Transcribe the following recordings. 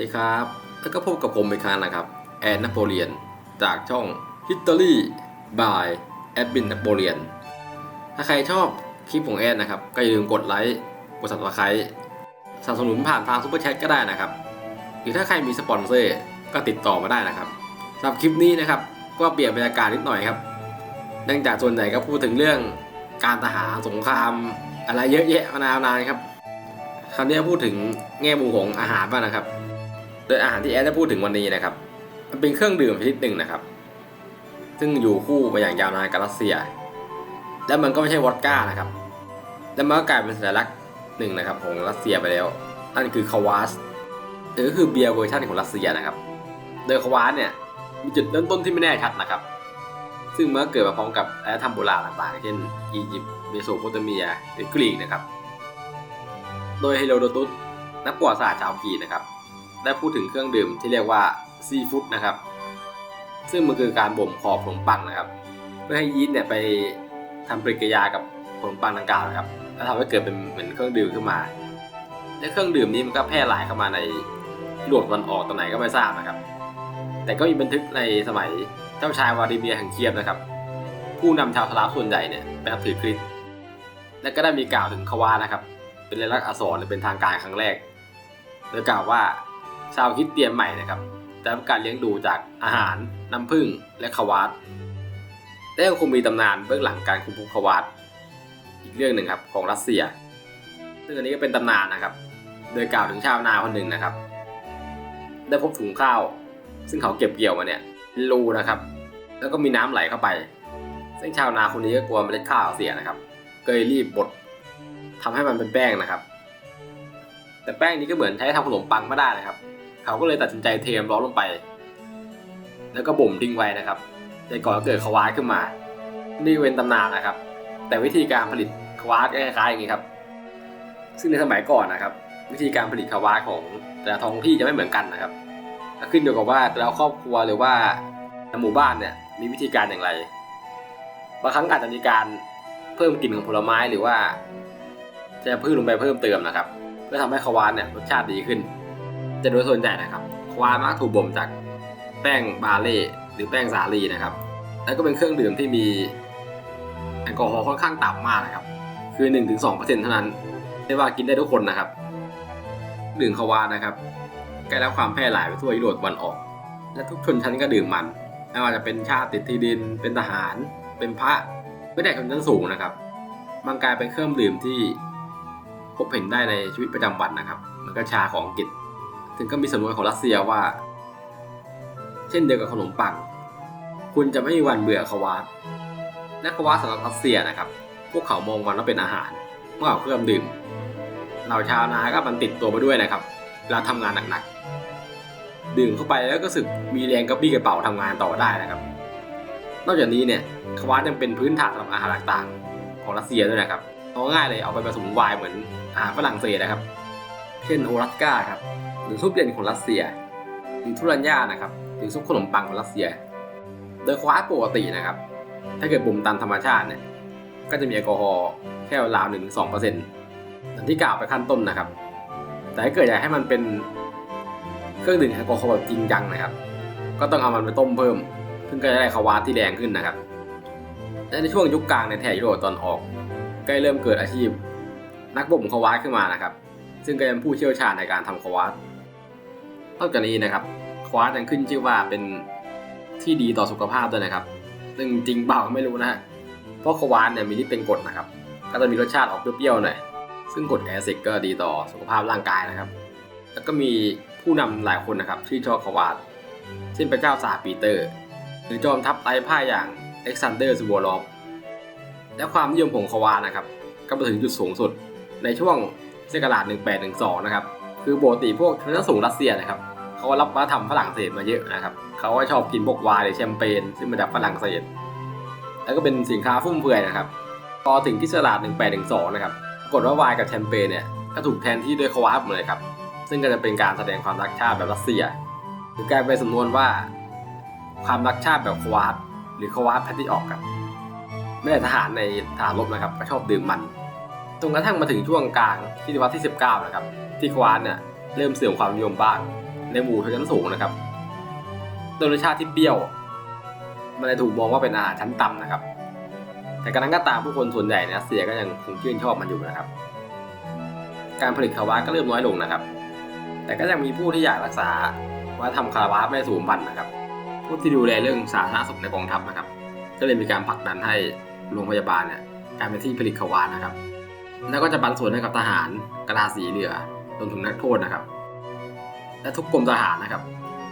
ดีครับ แล้วก็พบกับผมอีกครั้งนะครับ แอนนโปเลียน จากช่อง History by แอดบินนโปเลียน ถ้าใครชอบคลิปของแอนนะครับ ก็อย่าลืมกดไลค์ กด subscribe สนับสนุนผ่านทางซุปเปอร์แชทก็ได้นะครับ หรือถ้าใครมีสปอนเซอร์ก็ติดต่อมาได้นะครับสำหรับคลิปนี้นะครับ ก็เปลี่ยนบรรยากาศนิดหน่อยครับ เนื่องจากส่วนใหญ่ก็พูดถึงเรื่องการทหารสงคราม อะไรเยอะแยะมานานๆครับคราวนี้พูดถึงแง่มุมของอาหารบ้างนะครับ โดยอาหารที่แอดจะพูดถึงวันนี้นะครับ มันเป็นเครื่องดื่มชนิดหนึ่งนะครับ ซึ่งอยู่คู่มาอย่างยาวนานกับรัสเซีย และมันก็ไม่ใช่วอดก้านะครับ และมันก็กลายเป็นสัญลักษณ์หนึ่งนะครับของรัสเซียไปแล้ว นั่นคือคาวาสหรือคือเบียร์เวอร์ชันของรัสเซียนะครับ โดยคาวาสเนี่ยมีจุดเริ่มต้นที่ไม่แน่ชัดนะครับ ซึ่งมันก็เกิดมาพร้อมกับอารยธรรมโบราณต่างๆ เช่นอียิปต์เมโสโปเตเมียหรือกรีกนะครับ โดยเฮโรโดตุสนักประวัติศาสตร์ชาวกรีกนะครับ ได้พูดถึงเครื่องดื่มที่เรียกว่าซีฟู้ดนะครับ ซึ่งมันคือการบ่มขอบขนมปังนะครับ เพื่อให้ยีสต์เนี่ยไปทำปฏิกิริยากับขนมปังดังกล่าวนะครับแล้วทำให้เกิดเป็นเหมือนเครื่องดื่มขึ้นมา และเครื่องดื่มนี้มันก็แพร่หลายเข้ามาในยุโรปตะวันออกตรงไหนก็ไม่ทราบนะครับ แต่ก็มีบันทึกในสมัยเจ้าชายวลาดิเมียร์แห่งเคียฟนะครับ ผู้นำชาวสลาฟส่วนใหญ่เนี่ยไปนับถือคริสต์และก็ได้มีกล่าวถึงคาวานะครับ เป็นลายลักษณ์อักษรหรือเป็นทางการครั้งแรกโดยกล่าวว่า ชาวคริสเตียนใหม่นะครับได้รับการเลี้ยงดูจากอาหาร น้ำผึ้งและคาวาสและยังคงมีตำนานเบื้องหลังการคุมภูคาวาสอีกเรื่องหนึ่งครับของรัสเซีย ซึ่งอันนี้ก็เป็นตำนานนะครับ โดยกล่าวถึงชาวนาคนหนึ่งนะครับ ได้พบถุงข้าว ซึ่งเขาเก็บเกี่ยวมาเนี่ยเป็นรูนะครับ แล้วก็มีน้ำไหลเข้าไป ซึ่งชาวนาคนนี้ก็กลัวเมล็ดข้าวเสียนะครับก็เลยรีบบดทำให้มันเป็นแป้งนะครับ แต่แป้งนี้ก็เหมือนใช้ทำขนมปังไม่ได้นะครับ เขาก็เลยตัดสินใจเทมร้อนลงไป แล้วก็บ่มทิ้งไว้นะครับในก่อนเกิดขวาสขึ้นมา นี่เป็นตำนานนะครับ แต่วิธีการผลิตขวาสคล้ายๆอย่างนี้ครับ ซึ่งในสมัยก่อนนะครับ วิธีการผลิตขวาสของแต่ละท้องที่จะไม่เหมือนกันนะครับขึ้นอยู่กับว่าแต่ละครอบครัวหรือว่าหมู่บ้านเนี่ยมีวิธีการอย่างไรบางครั้งอาจจะมีการเพิ่มกลิ่นของผลไม้หรือว่า จะพืชลงไปเพิ่มเติมนะครับ เพื่อทำให้ขวานเนี่ยรสชาติดีขึ้น แต่โดยส่วนใหญ่นะครับขวานมักถูกบ่มจากแป้งบาเล่หรือแป้งสาลีนะครับ แล้วก็เป็นเครื่องดื่มที่มีแอลกอฮอล์ค่อนข้างต่ำมากนะครับ คือ 1-2%เท่านั้นไม่ว่ากินได้ทุกคนนะครับดื่มขวานะครับใกล้รับความแพร่หลายไปทั่วยุโรปตวันออก และทุกชนชั้นก็ดื่มมัน ไม่ว่าจะเป็นชาติติดที่ดิน เป็นทหาร เป็นพระไม่ได้ชนชั้นสูงนะครับ มันกลายเป็นเครื่องดื่มที่พบเห็นได้ในชีวิตประจำวันนะครับ มันก็ชาของอังกฤษ ถึงก็มีสำนวนของรัสเซียว่า เช่นเดียวกับขนมปัง คุณจะไม่มีวันเบื่อขวาสและขวาสสำหรับรัสเซียนะครับ พวกเขามองมันว่าเป็นอาหารเมากกว่าเครื่องดื่มเราชาวนาก็มันติดตัวไปด้วยนะครับเวลาทำงานหนักๆ ดื่มเข้าไปแล้วก็สึกมีแรงกระปี้กระเป๋าทำงานต่อได้นะครับ นอกจากนี้เนี่ยขวานยังเป็นพื้นฐานสำหรับอาหารต่างๆ ของรัสเซียด้วยนะครับเอาง่ายเลยเอาไปผสมไวน์เหมือนอาหารฝรั่งเศสนะครับ เช่นโอรัสก้าครับหรือซุปเย็นของรัสเซีย หรือทุรันย่านะครับหรือซุปขนมปังของรัสเซีย โดยควาปกตินะครับ ถ้าเกิดบ่มตามธรรมชาติเนี่ยก็จะมีแอลกอฮอล์แค่ราวหนึ่งถึงสองเปอร์เซ็นต์อย่างที่กล่าวไปขั้นต้นนะครับ แต่ถ้าเกิดอยากให้มันเป็นเครื่องดื่มแอลกอฮอล์แบบจริงจังนะครับ ก็ต้องเอามันไปต้มเพิ่ม ซึ่งก็จะได้ขวาที่แรงขึ้นนะครับและในช่วงยุคกลางในแถบยุโรปตอนออก ก็เริ่มเกิดอาชีพ นักบ่มขวาขึ้นมานะครับ ซึ่งก็เป็นผู้เชี่ยวชาญในการทำขวาสนอกจากนี้นะครับขวาสยังขึ้นชื่อว่าเป็นที่ดีต่อสุขภาพด้วยนะครับ ซึ่งจริงเปล่าไม่รู้นะฮะเพราะขวาสเนี่ยมีที่เป็นกรดนะครับ ก็จะมีรสชาติออกเปรี้ยวๆหน่อย ซึ่งกรดแอซิดก็ดีต่อสุขภาพร่างกายนะครับ แล้วก็มีผู้นำหลายคนนะครับที่ชอบขวาสเช่นพระเจ้าซาปีเตอร์ หรือจอมทัพไร้พ่าอย่างเอ็กซานเดอร์ซูโวลอฟและความนิยมของควานะครับ ก็มาถึงจุดสูงสุดในช่วง เซกราช1812 นะครับ คือปกติพวกชนชั้นสูงรัสเซียนะครับเขารับวัฒนธรรมฝรั่งเศสมาเยอะนะครับเขาก็ชอบกินพวกไวน์หรือแชมเปญซึ่งมาจากฝรั่งเศส แล้วก็เป็นสินค้าฟุ่มเฟือยนะครับพอถึงที่เซกราช1812 นะครับปรากฏว่าไวน์กับแชมเปญเนี่ยก็ถูกแทนที่ด้วยควาสหมดเลยครับ ซึ่งก็จะเป็นการแสดงความรักชาติแบบรัสเซียหรือกลายเป็นสำนวนว่า ความรักชาติแบบควาสหรือควาสแพทที่ออกครับไม่แต่ทหารในทหารรบนะครับก็ชอบดื่มมัน จนกระทั่งมาถึงช่วงกลางที่ศวรรษที่ 19 นะครับ ที่ควาสเนี่ยเริ่มเสื่อมความนิยมบ้าง ในหมู่ชนชั้นสูงนะครับ โดยรสชาติที่เปรี้ยว มันเลยถูกมองว่าเป็นอาหารชั้นต่ำนะครับ แต่กระนั้นก็ตามผู้คนส่วนใหญ่ในรัสเซียก็ยังคงชื่นชอบมันอยู่นะครับ การผลิตคาวาก็เริ่มน้อยลงนะครับ แต่ก็ยังมีผู้ที่อยากรักษาว่าทำคาราวาไม่สูญพันธุ์นะครับ ผู้ที่ดูแลเรื่องสาธารณสุขในกองทัพนะครับ ก็เลยมีการผลักดันให้โรงพยาบาลเนี่ยกลายเป็นที่ผลิตคาวาสนะครับ แล้วก็จะปันส่วนให้กับทหารกระดาษสีเหลือรวมถึงนักโทษนะครับ และทุกกรมทหารนะครับ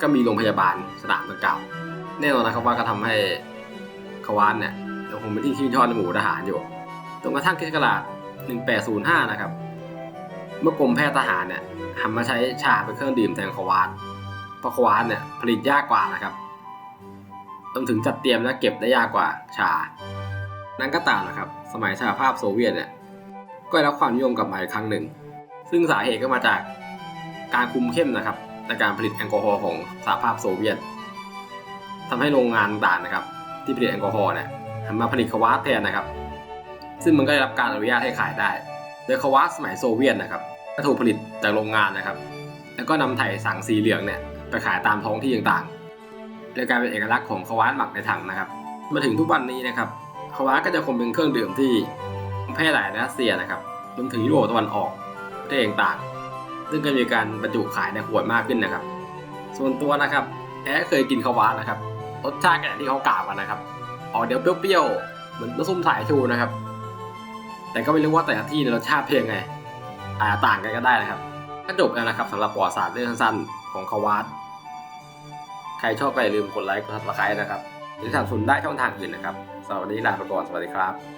ก็มีโรงพยาบาลสนามดังกล่าวแน่นอนนะครับว่าก็ทำให้คาวาสเนี่ยยังคงเป็นที่ชื่นชอบในหมู่ทหารอยู่จนกระทั่งคริสต์ศักราช1805 นะครับ เมื่อกรมแพทย์ทหารเนี่ยหันมาใช้ชาเป็นเครื่องดื่มแทนคาวาสเพราะคาวาสเนี่ยผลิตยากกว่านะครับรวมถึงจัดเตรียมและเก็บได้ยากกว่าชา นั่นก็ตามนะครับ สมัยสหภาพโซเวียตเนี่ย ก็ได้รับความนิยมกลับมาอีกครั้งหนึ่ง ซึ่งสาเหตุก็มาจากการคุมเข้มนะครับในการผลิตแอลกอฮอล์ของสหภาพโซเวียตทำให้โรงงานต่างนะครับ ที่ผลิตแอลกอฮอล์เนี่ยหันมาผลิตคาวาสแทนนะครับ ซึ่งมันก็ได้รับการอนุญาตให้ขายได้ โดยคาวาสสมัยโซเวียตนะครับก็ถูกผลิตจากโรงงานนะครับ แล้วก็นำไถ่สังสีเหลืองเนี่ยไปขายตามท้องที่ต่างๆโดยกลายเป็นเอกลักษณ์ของคาวาสหมักในถังนะครับ มาถึงทุกวันนี้นะครับคาวาสก็จะคงเป็นเครื่องดื่มที่ แพร่หลายในรัสเซียนะครับรวมถึงยุโรปตะวันออกประเทศต่างๆซึ่งก็มีการบรรจุขายในขวดมากขึ้นนะครับ ส่วนตัวนะครับแอร์เคยกินคาวานะครับรสชาติก็อย่างที่เขากล่าวกันนะครับออกเดี๋ยวเปรี้ยวๆเหมือนน้ำส้มสายชูนะครับ แต่ก็ไม่รู้ว่าแต่ละที่รสชาติเพียงไงอาจต่างกันก็ได้นะครับก็จบแล้วนะครับสำหรับประวัติศาสตร์เรื่องสั้นๆของคาวาสใครชอบก็อย่าลืมกดไลค์กดซับสไครต์นะครับหรือสนับสนุนได้ช่องทางอื่นนะครับสำหรับวันนี้ลาไปก่อนสวัสดีครับ